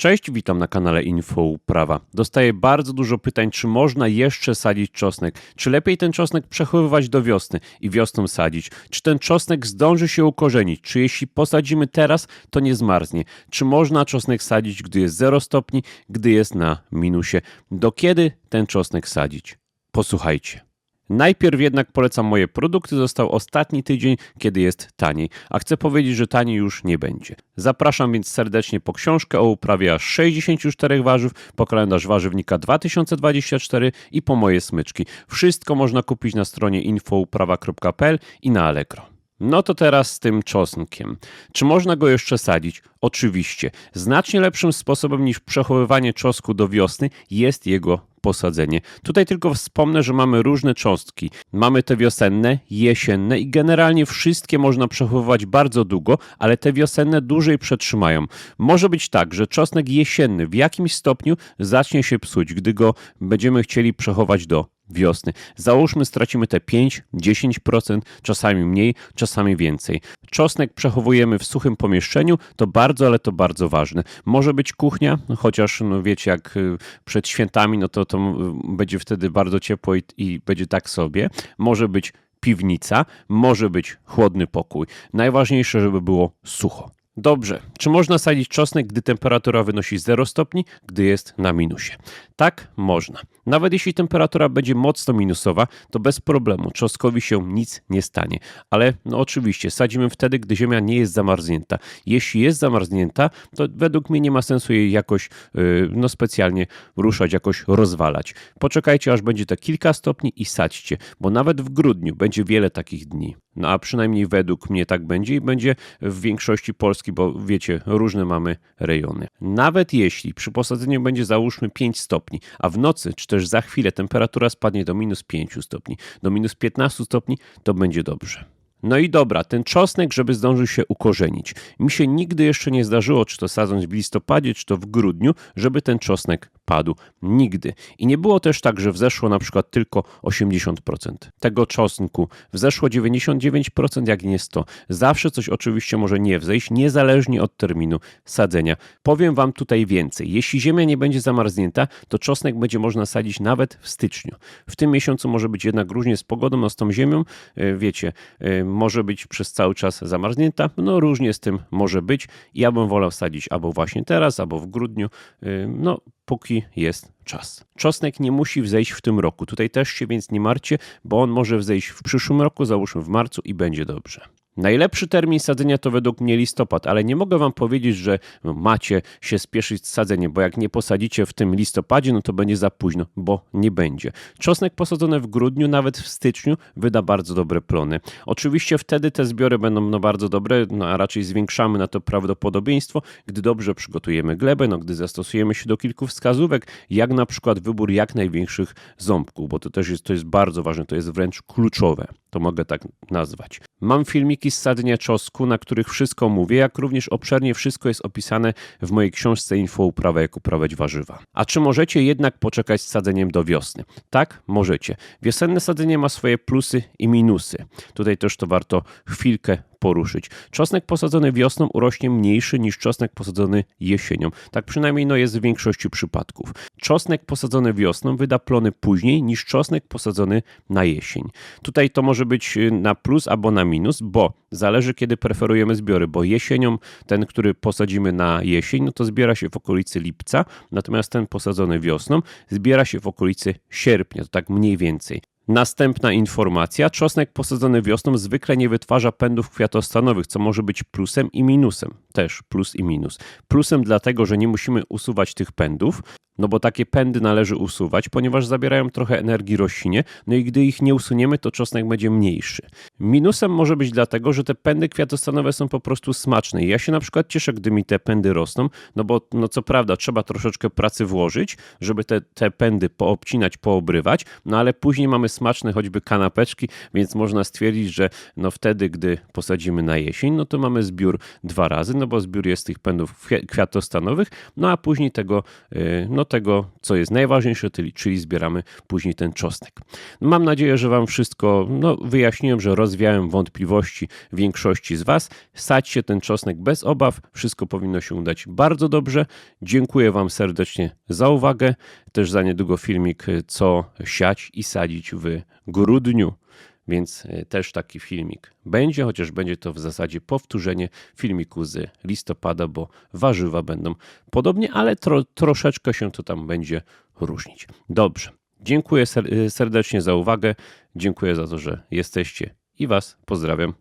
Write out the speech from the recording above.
Cześć, witam na kanale Info Uprawa. Dostaję bardzo dużo pytań, czy można jeszcze sadzić czosnek, czy lepiej ten czosnek przechowywać do wiosny i wiosną sadzić, czy ten czosnek zdąży się ukorzenić, czy jeśli posadzimy teraz, to nie zmarznie, czy można czosnek sadzić, gdy jest 0 stopni, gdy jest na minusie. Do kiedy ten czosnek sadzić? Posłuchajcie. Najpierw jednak polecam moje produkty, został ostatni tydzień, kiedy jest taniej, a chcę powiedzieć, że taniej już nie będzie. Zapraszam więc serdecznie po książkę o uprawie aż 64 warzyw, po kalendarz warzywnika 2024 i po moje smyczki. Wszystko można kupić na stronie infouprawa.pl i na Allegro. No to teraz z tym czosnkiem. Czy można go jeszcze sadzić? Oczywiście. Znacznie lepszym sposobem niż przechowywanie czosnku do wiosny jest jego posadzenie. Tutaj tylko wspomnę, że mamy różne cząstki. Mamy te wiosenne, jesienne i generalnie wszystkie można przechowywać bardzo długo, ale te wiosenne dłużej przetrzymają. Może być tak, że czosnek jesienny w jakimś stopniu zacznie się psuć, gdy go będziemy chcieli przechować do wiosny. Załóżmy, stracimy te 5-10%, czasami mniej, czasami więcej. Czosnek przechowujemy w suchym pomieszczeniu, to bardzo, ale to bardzo ważne. Może być kuchnia, chociaż no wiecie, jak y, przed świętami, no to, to y, będzie wtedy bardzo ciepło i, i będzie tak sobie. Może być piwnica, może być chłodny pokój. Najważniejsze, żeby było sucho. Dobrze. Czy można sadzić czosnek, gdy temperatura wynosi 0 stopni, gdy jest na minusie? Tak, można. Nawet jeśli temperatura będzie mocno minusowa, to bez problemu czosnkowi się nic nie stanie. Ale no oczywiście sadzimy wtedy, gdy ziemia nie jest zamarznięta. Jeśli jest zamarznięta, to według mnie nie ma sensu jej jakoś yy, no specjalnie ruszać, jakoś rozwalać. Poczekajcie, aż będzie to kilka stopni i sadźcie, bo nawet w grudniu będzie wiele takich dni. No a przynajmniej według mnie tak będzie i będzie w większości Polski, bo wiecie, różne mamy rejony. Nawet jeśli przy posadzeniu będzie załóżmy 5 stopni, a w nocy czy też za chwilę temperatura spadnie do minus 5 stopni, do minus 15 stopni, to będzie dobrze. No i dobra, ten czosnek, żeby zdążył się ukorzenić. Mi się nigdy jeszcze nie zdarzyło, czy to sadząc w listopadzie, czy to w grudniu, żeby ten czosnek padł. Nigdy. I nie było też tak, że wzeszło na przykład tylko 80% tego czosnku. Wzeszło 99%, jak nie 100. Zawsze coś oczywiście może nie wzejść, niezależnie od terminu sadzenia. Powiem Wam tutaj więcej. Jeśli ziemia nie będzie zamarznięta, to czosnek będzie można sadzić nawet w styczniu. W tym miesiącu może być jednak różnie z pogodą, no z tą ziemią, e, wiecie, e, może być przez cały czas zamarznięta. No różnie z tym może być. Ja bym wolał sadzić albo właśnie teraz, albo w grudniu. E, no póki jest czas. Czosnek nie musi wzejść w tym roku. Tutaj też się więc nie martwcie, bo on może wzejść w przyszłym roku, załóżmy w marcu i będzie dobrze. Najlepszy termin sadzenia to według mnie listopad, ale nie mogę wam powiedzieć, że macie się spieszyć z sadzeniem, bo jak nie posadzicie w tym listopadzie, no to będzie za późno, bo nie będzie. Czosnek posadzony w grudniu, nawet w styczniu wyda bardzo dobre plony. Oczywiście wtedy te zbiory będą no bardzo dobre, no a raczej zwiększamy na to prawdopodobieństwo, gdy dobrze przygotujemy glebę, no gdy zastosujemy się do kilku wskazówek, jak na przykład wybór jak największych ząbków, bo to też jest, to jest bardzo ważne, to jest wręcz kluczowe, to mogę tak nazwać. Mam filmiki z sadzenia czosnku, na których wszystko mówię, jak również obszernie wszystko jest opisane w mojej książce Info uprawa jak uprawiać warzywa. A czy możecie jednak poczekać z sadzeniem do wiosny? Tak, możecie. Wiosenne sadzenie ma swoje plusy i minusy. Tutaj też to warto chwilkę poruszyć. Czosnek posadzony wiosną urośnie mniejszy niż czosnek posadzony jesienią. Tak przynajmniej no jest w większości przypadków. Czosnek posadzony wiosną wyda plony później niż czosnek posadzony na jesień. Tutaj to może być y, na plus albo na minus, bo zależy kiedy preferujemy zbiory, bo jesienią ten, który posadzimy na jesień, no to zbiera się w okolicy lipca, natomiast ten posadzony wiosną zbiera się w okolicy sierpnia, to tak mniej więcej. Następna informacja. Czosnek posadzony wiosną zwykle nie wytwarza pędów kwiatostanowych, co może być plusem i minusem. Też plus i minus. Plusem dlatego, że nie musimy usuwać tych pędów, no bo takie pędy należy usuwać, ponieważ zabierają trochę energii roślinie, no i gdy ich nie usuniemy, to czosnek będzie mniejszy. Minusem może być dlatego, że te pędy kwiatostanowe są po prostu smaczne. Ja się na przykład cieszę, gdy mi te pędy rosną, no bo no co prawda trzeba troszeczkę pracy włożyć, żeby te, te pędy poobcinać, poobrywać, no ale później mamy smaczne choćby kanapeczki, więc można stwierdzić, że no wtedy, gdy posadzimy na jesień, no to mamy zbiór dwa razy, no bo zbiór jest tych pędów kwi- kwiatostanowych, no a później tego, y, no tego, co jest najważniejsze, czyli, zbieramy później ten czosnek. Mam nadzieję, że Wam wszystko no, wyjaśniłem, że rozwiałem wątpliwości większości z Was. Sadźcie ten czosnek bez obaw, wszystko powinno się udać bardzo dobrze. Dziękuję Wam serdecznie za uwagę. Też za niedługo filmik, co siać i sadzić w grudniu. Więc y, też taki filmik będzie, chociaż będzie to w zasadzie powtórzenie filmiku z listopada, bo warzywa będą podobnie, ale tro, troszeczkę się to tam będzie różnić. Dobrze. Dziękuję y, serdecznie za uwagę. Dziękuję za to, że jesteście i Was pozdrawiam.